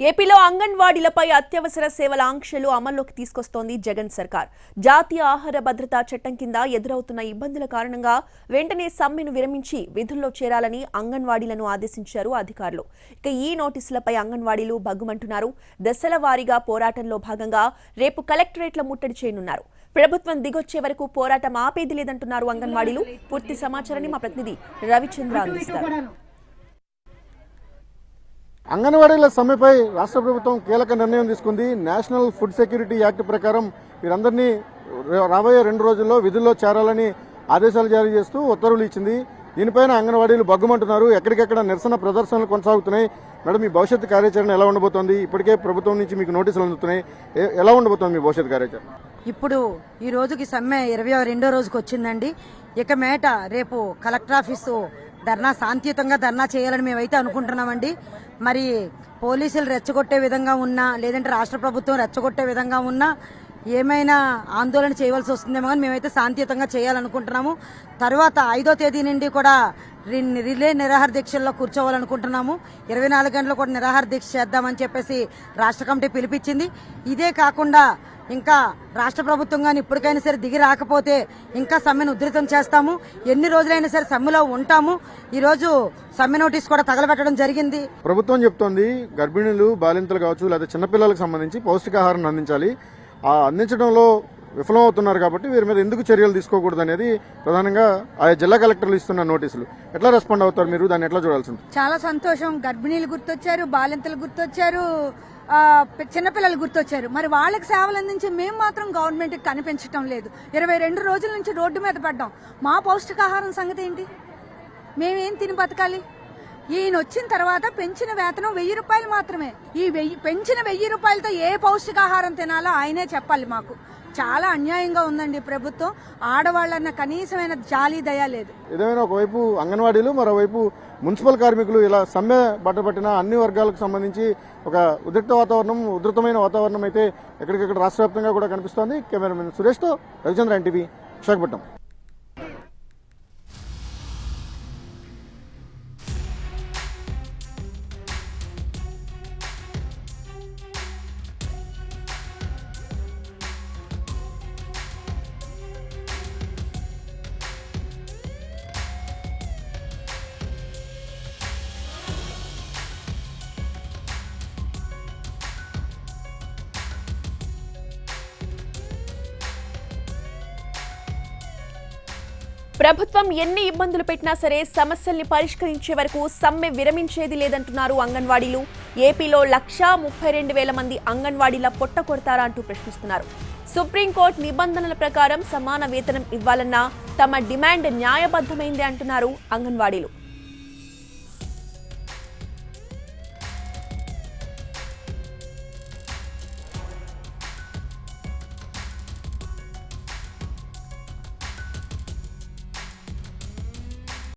ఏపీలో అంగన్వాడీలపై అత్యవసర సేవల ఆంక్షలు అమల్లోకి తీసుకొస్తోంది జగన్ సర్కార్. జాతీయ ఆహార భద్రతా చట్టం కింద ఎదురవుతున్న ఇబ్బందుల కారణంగా వెంటనే సమ్మెను విరమించి విధుల్లో చేరాలని అంగన్వాడీలను ఆదేశించారు అధికారులు. ఇక ఈ నోటీసులపై అంగన్వాడీలు భగ్గుమంటున్నారు. దశల వారీగా పోరాటంలో భాగంగా రేపు కలెక్టరేట్ల ముట్టడి చేయనున్నారు. ప్రభుత్వం దిగొచ్చే వరకు పోరాటం ఆపేది లేదంటున్నారు అంగన్వాడీలు. పూర్తి సమాచారాన్ని మా ప్రతినిధి రవిచంద్ర అందిస్తారు. అంగన్వాడీల సమ్మెపై రాష్ట్ర ప్రభుత్వం కీలక నిర్ణయం తీసుకుంది. నేషనల్ ఫుడ్ సెక్యూరిటీ యాక్ట్ ప్రకారం వీరందరినీ రాబోయే రెండు రోజుల్లో విధుల్లో చేరాలని ఆదేశాలు జారీ చేస్తూ ఉత్తర్వులు ఇచ్చింది. దీనిపైన అంగన్వాడీలు బగ్గుమంటున్నారు. ఎక్కడికెక్కడ నిరసన ప్రదర్శనలు కొనసాగుతున్నాయి. మేడం మీ భవిష్యత్ కార్యాచరణ ఎలా ఉండబోతోంది? ఇప్పటికే ప్రభుత్వం నుంచి మీకు నోటీసులు అందుతున్నాయి. ఎలా ఉండబోతోంది మీ భవిష్యత్ కార్యాచరణ? ఇప్పుడు ఈ రోజుకి సమ్మె ఇరవై రెండో రోజుకి వచ్చిందండి. ఇక మేట రేపు కలెక్టర్ ఆఫీసు ధర్నా శాంతియుతంగా ధర్నా చేయాలని మేమైతే అనుకుంటున్నామండి. మరి పోలీసులు రెచ్చగొట్టే విధంగా ఉన్నా లేదంటే రాష్ట్ర ప్రభుత్వం రెచ్చగొట్టే విధంగా ఉన్నా ఏమైనా ఆందోళన చేయవలసి వస్తుందేమో కానీ మేమైతే శాంతియుతంగా చేయాలనుకుంటున్నాము. తర్వాత ఐదో తేదీ నుండి కూడా రి- రిలే నిరాహార దీక్షల్లో కూర్చోవాలనుకుంటున్నాము. ఇరవై నాలుగు గంటలు కూడా నిరాహార దీక్ష చేద్దామని చెప్పేసి రాష్ట్ర కమిటీ పిలిపించింది. ఇదే కాకుండా ఇంకా రాష్ట్ర ప్రభుత్వం కానీ ఇప్పటికైనా సరే దిగి రాకపోతే ఇంకా సమ్మెను ఉధృతం చేస్తాము. ఎన్ని రోజులైనా సరే సమ్మెలో ఉంటాము. ఈరోజు సమ్మె నోటీస్ కూడా తగలబెట్టడం జరిగింది. ప్రభుత్వం చెప్తోంది గర్భిణులు బాలింతలు కావచ్చు లేదా చిన్నపిల్లలకు సంబంధించి పౌష్టికాహారం అందించాలి. ఆ అందించడంలో విఫలమవుతున్నారు కాబట్టి వీరి మీద ఎందుకు చర్యలు తీసుకోకూడదు అనేది ప్రధానంగా ఆయా జిల్లా కలెక్టర్లు ఇస్తున్న నోటీసులు. ఎట్లా రెస్పాండ్ అవుతారు మీరు? దాన్ని ఎట్లా చూడాల్సి ఉంటుంది చాలా సంతోషం. గర్భిణీలు గుర్తొచ్చారు బాలింతలు గుర్తొచ్చారు. చిన్నపిల్లలు గుర్తొచ్చారు. మరి వాళ్ళకి సేవలు అందించి మేము మాత్రం గవర్నమెంట్కి కనిపించటం లేదు. ఇరవై రెండు రోజుల నుంచి రోడ్డు మీద పడ్డాం. మా పౌష్టికాహారం సంగతి ఏంటి? మేమేం తిని బతకాలి? ఈయన వచ్చిన తర్వాత పెంచిన వేతనం వెయ్యి రూపాయలు మాత్రమే. ఈ వెయ్యి పెంచిన వెయ్యి రూపాయలతో ఏ పౌష్టికాహారం తినాలో ఆయనే చెప్పాలి మాకు. చాలా అన్యాయంగా ఉందండి ప్రభుత్వం. ఆడవాళ్ళన్న కనీసమైన జాలి దయ లేదు. ఏదైనా ఒకవైపు అంగన్వాడీలు మరోవైపు మున్సిపల్ కార్మికులు ఇలా సమ్మె బట్టబట్టిన అన్ని వర్గాలకు సంబంధించి ఒక ఉద్రిక్త వాతావరణం ఉధృతమైన వాతావరణం అయితే ఎక్కడికక్కడ రాష్ట్ర వ్యాప్తంగా కూడా కనిపిస్తోంది. కెమెరామెన్ సురేష్తో రవిచంద్ర ఎన్టీవీ విశాఖపట్నం. ప్రభుత్వం ఎన్ని ఇబ్బందులు పెట్టినా సరే సమస్యల్ని పరిష్కరించే వరకు సమ్మె విరమించేది లేదంటున్నారు అంగన్వాడీలు. ఏపీలో లక్షా ముప్పై రెండు వేల మంది అంగన్వాడీల పొట్ట కొడతారా అంటూ ప్రశ్నిస్తున్నారు. సుప్రీంకోర్టు నిబంధనల ప్రకారం సమాన వేతనం ఇవ్వాలన్న తమ డిమాండ్ న్యాయబద్ధమైంది అంటున్నారు అంగన్వాడీలు.